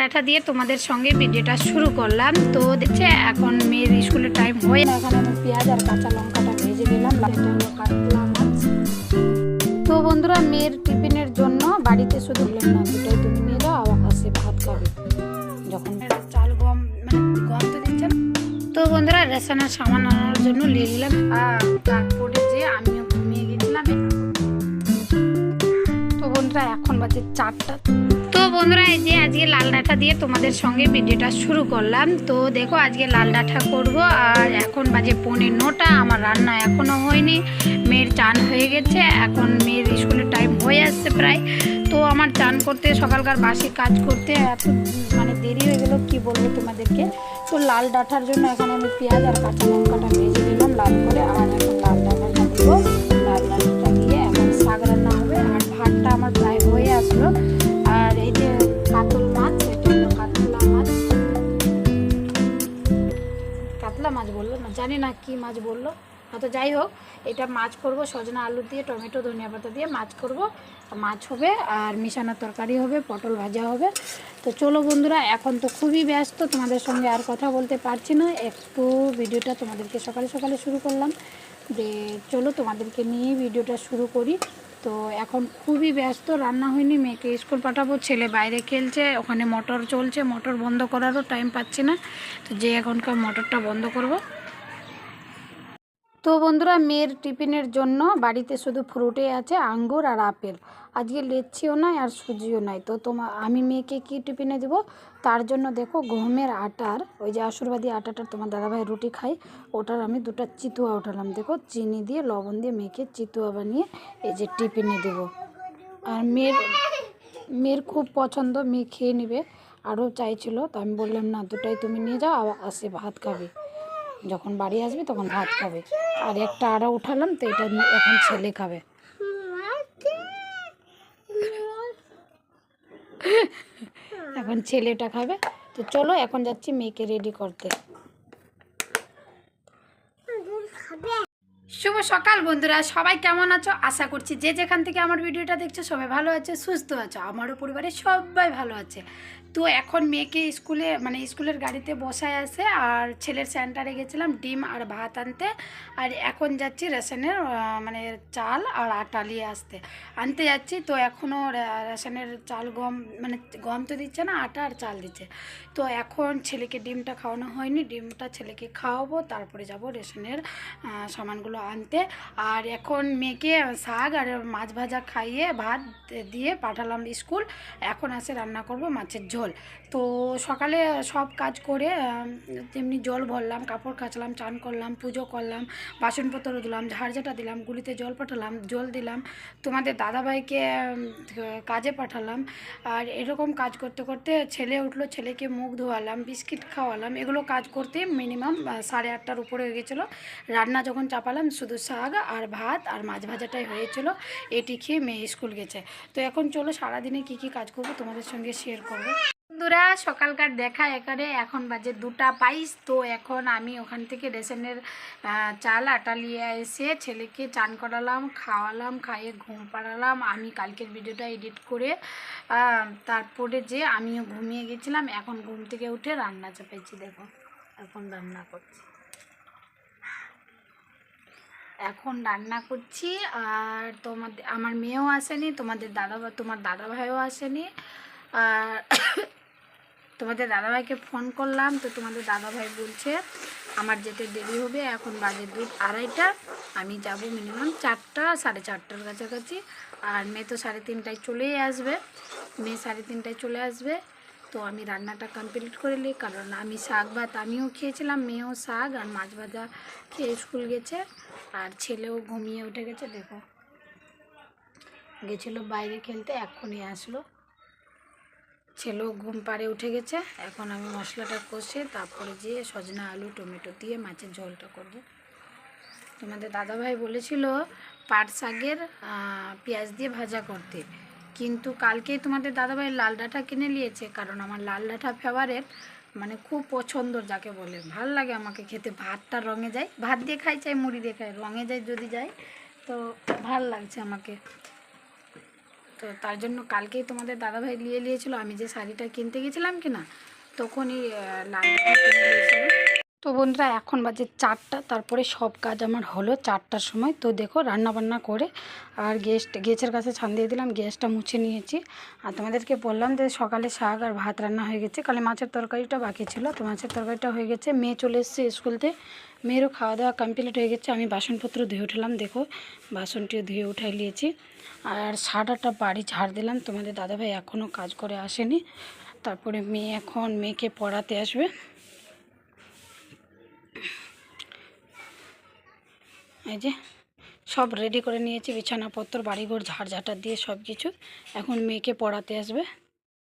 ডাঁটা দিয়ে তোমাদের সঙ্গে ভিডিওটা শুরু করলাম। তো দেখছে এখন মেয়ের স্কুলের টাইম হয়ে এখন আমি পেঁয়াজ আর কাঁচা লঙ্কাটা ভেজে দিলাম তো বন্ধুরা মেয়ের টিফিনের জন্য বাড়িতে শুধু না দুটাই তুমি নিয়ে যাও আবার আসে ভাত খাবে। যখন চাল গম মানে গম তো দিচ্ছে না। তো বন্ধুরা রেশনের সামান আনার জন্য নিয়ে নিলাম। তারপরে যে আমিও ঘুমিয়ে গেছিলাম। তো বন্ধুরা এখন বাজে চারটা। বন্ধুরা, এই যে আজকে লাল ডাঁটা দিয়ে তোমাদের সঙ্গে ভিডিওটা শুরু করলাম। তো দেখো, আজকে লাল ডাঁটা করব, আর এখন বাজে পৌনে নটা, আমার রান্না এখনও হয়নি। মেয়ের চান হয়ে গেছে, এখন মেয়ের স্কুলের টাইম হয়ে আসছে প্রায়। তো আমার চান করতে, সকালকার বাসি কাজ করতে এত মানে দেরি হয়ে গেল, কি বলব তোমাদেরকে? তো লাল ডাঁটার জন্য এখন আমি পেঁয়াজ আর কাঁচা লঙ্কাটা ভেজে দিলাম লাল করে, আর এখন বলল, না, জানি না কি মাছ বলল। হয়তো যাই হোক, এটা মাছ করব, সজনা আলু দিয়ে, টমেটো, ধনিয়া পাতা দিয়ে মাছ করব। মাছ হবে আর মিশানো তরকারি হবে, পটল ভাজা হবে। তো চলো বন্ধুরা, এখন তো খুবই ব্যস্ত, তোমাদের সঙ্গে আর কথা বলতে পারছি না। একটু ভিডিওটা তোমাদেরকে সকালে সকালে শুরু করলাম। যে চলো তোমাদেরকে নিয়ে ভিডিওটা শুরু করি। তো এখন খুবই ব্যস্ত, রান্না হয়নি, মেয়েকে স্কুল পাঠাবো, ছেলে বাইরে খেলছে, ওখানে মোটর চলছে, মোটর বন্ধ করারও টাইম পাচ্ছি না, তো যে এখনকার মোটরটা বন্ধ করব। তো বন্ধুরা, মেয়ের টিফিনের জন্য বাড়িতে শুধু ফ্রুটে আছে আঙ্গুর আর আপেল। আজকে লেচ্ছিও নাই আর সুজিও নাই। তো তোমার আমি মেয়েকে কি টিফিনে দেবো? তার জন্য দেখো গহমের আটার, ওই যে আশুরবাদী আটাটার তোমার দাদাভাই রুটি খাই ওটার আমি দুটো চিতুয়া উঠালাম দেখো, চিনি দিয়ে, লবণ দিয়ে মেয়েকে চিতুয়া বানিয়ে এই যে টিফিনে দেবো। আর মেয়ের মেয়ের খুব পছন্দ, মেয়ে খেয়ে নেবে। আরও চাইছিল, তো আমি বললাম, না, দুটাই তুমি নিয়ে যাও আসে, ভাত খাবে। যখন বাড়ি আসবে তখন ভাত খাবে। আর একটা আড়া উঠালাম তো এটা এখন ছেলে খাবে। এখন ছেলেটা খাবে। তো চলো এখন যাচ্ছি মেয়েকে রেডি করতে। শুভ সকাল বন্ধুরা, সবাই কেমন আছো? আশা করছি যে যেখান থেকে আমার ভিডিওটা দেখছ সবাই ভালো আছে, সুস্থ আছো, আমারও পরিবারে সবাই ভালো আছে। তো এখন মেয়েকে স্কুলে মানে স্কুলের গাড়িতে বসায় আছে আর ছেলের সেন্টারে গেছিলাম ডিম আর ভাত আনতে। আর এখন যাচ্ছি রেশনের মানে চাল আর আটা নিয়ে আসতে। আনতে যাচ্ছি, তো এখনও রেশনের চাল গম মানে গম তো দিচ্ছে না, আটা আর চাল দিচ্ছে। তো এখন ছেলেকে ডিমটা খাওয়ানো হয়নি, ডিমটা ছেলেকে খাওয়াবো, তারপরে যাব রেশনের সামানগুলো আনতে। আর এখন মেয়েকে শাক আর মাছ ভাজা খাইয়ে ভাত দিয়ে পাঠালাম স্কুল। এখন আসে রান্না করব মাছের ঝোল। তো সকালে সব কাজ করে তেমনি জল ভরলাম, কাপড় কাচলাম, চান করলাম, পুজো করলাম, বাসনপত্র ধুলাম, ঝাড়ঝাটা দিলাম, গুলিতে জল পাঠালাম, জল দিলাম। তোমাদের দাদাভাইকে কাজে পাঠালাম। আর এরকম কাজ করতে করতে ছেলে উঠল, ছেলেকে মুখ ধোয়ালাম, বিস্কিট খাওয়ালাম, এগুলো কাজ করতে মিনিমাম সাড়ে আটটার উপরে হয়ে গেছিল। রান্না যখন চাপালাম শুধু শাক আর ভাত আর মাছ ভাজাটাই হয়েছিল। এটি খেয়ে মেয়ে স্কুল গেছে। তো এখন চলো সারাদিনে কি কি কাজ করব তোমাদের সঙ্গে শেয়ার করব। বন্ধুরা, সকালকার দেখা এখানে। এখন বাজে দুটা পাইস তো এখন আমি ওখান থেকে রেশনের চাল আটা নিয়ে এসে ছেলেকে চান করালাম, খাওয়ালাম, খাইয়ে ঘুম পাড়ালাম। আমি কালকের ভিডিওটা এডিট করে তারপরে যে আমিও ঘুমিয়ে গেছিলাম, এখন ঘুম থেকে উঠে রান্না চাপাইছি, দেখো। এখন রান্না করছি। এখন রান্না করছি আর তোমাদের, আমার মেয়েও আসেনি, তোমাদের দাদা, তোমার দাদা ভাইও আসেনি। আর তোমাদের দাদাভাইকে ফোন করলাম, তো তোমাদের দাদাভাই বলছে, আমার যেতে দেরি হবে, এখন বাজে দু আড়াইটা, আমি যাব মিনিমাম চারটা, সাড়ে চারটার কাছাকাছি। আর মেয়ে তো সাড়ে তিনটায় চলেই আসবে, মেয়ে সাড়ে তিনটায় চলে আসবে। তো আমি রান্নাটা কমপ্লিট করে নিই, কারণ আমি শাক ভাত আমিও খেয়েছিলাম, মেয়েও শাক আর মাছ ভাজা খেয়ে স্কুল গেছে আর ছেলেও ঘুমিয়ে উঠে গেছে, দেখো। গেছিল বাইরে খেলতে, এক্ষুনি আসলো। ছেলেও ঘুম পাড়ে উঠে গেছে, এখন আমি মশলাটা কষে তারপরে যে সজনা আলু, টমেটো দিয়ে মাছের ঝোলটা করব। তোমাদের দাদাভাই বলেছিল, পাট শাকের পেঁয়াজ দিয়ে ভাজা করতে। কিন্তু কালকে তোমাদের দাদাভাই লাল ডাঁটা কিনে নিয়েছে, কারণ আমার লাল ডাঁটা ফেভারেট মানে খুব পছন্দ যাকে বলে। ভালো লাগে আমাকে খেতে, ভাতটা রঙে যায়। ভাত দিয়ে খাই, চাই মুড়ি দিয়ে খাই, রঙে যায় যদি যায়, তো ভালো লাগছে আমাকে। তো তার জন্য কালকেই তোমাদের দাদাভাই নিয়ে নিয়েছিল। আমি যে শাড়িটা কিনতে গেছিলাম কি না তখনই লাইনটা কিনে নিয়েছিল। তো বন্ধুরা, এখন বাজে চারটা। তারপরে সব কাজ আমার হলো চারটার সময়। তো দেখো রান্না বান্না করে আর গেস্ট গেছের কাছে ছান দিয়ে দিলাম গ্যাসটা মুছে নিয়েছি। আর তোমাদেরকে বললাম যে সকালে শাক আর ভাত রান্না হয়ে গেছে। কালে মাছের তরকারিটা বাকি ছিল। তো মাছের তরকারিটা হয়ে গেছে। মেয়ে চলে এসছে স্কুলতে মেয়েরও খাওয়া দাওয়া কমপ্লিট হয়ে গেছে। আমি বাসনপত্র ধুয়ে উঠলাম, দেখো। বাসনটিও ধুয়ে উঠাই নিয়েছি। আর সারাটা বাড়ি ঝাড় দিলাম। তোমাদের দাদাভাই এখনও কাজ করে আসেনি। তারপরে মেয়ে এখন মেয়েকে পড়াতে আসবে। এই যে, সব রেডি করে নিয়েছি, বিছানাপত্র, বাড়িঘর, ঝাড়ঝাটা দিয়ে সব কিছু এখন মেয়েকে পড়াতে আসবে।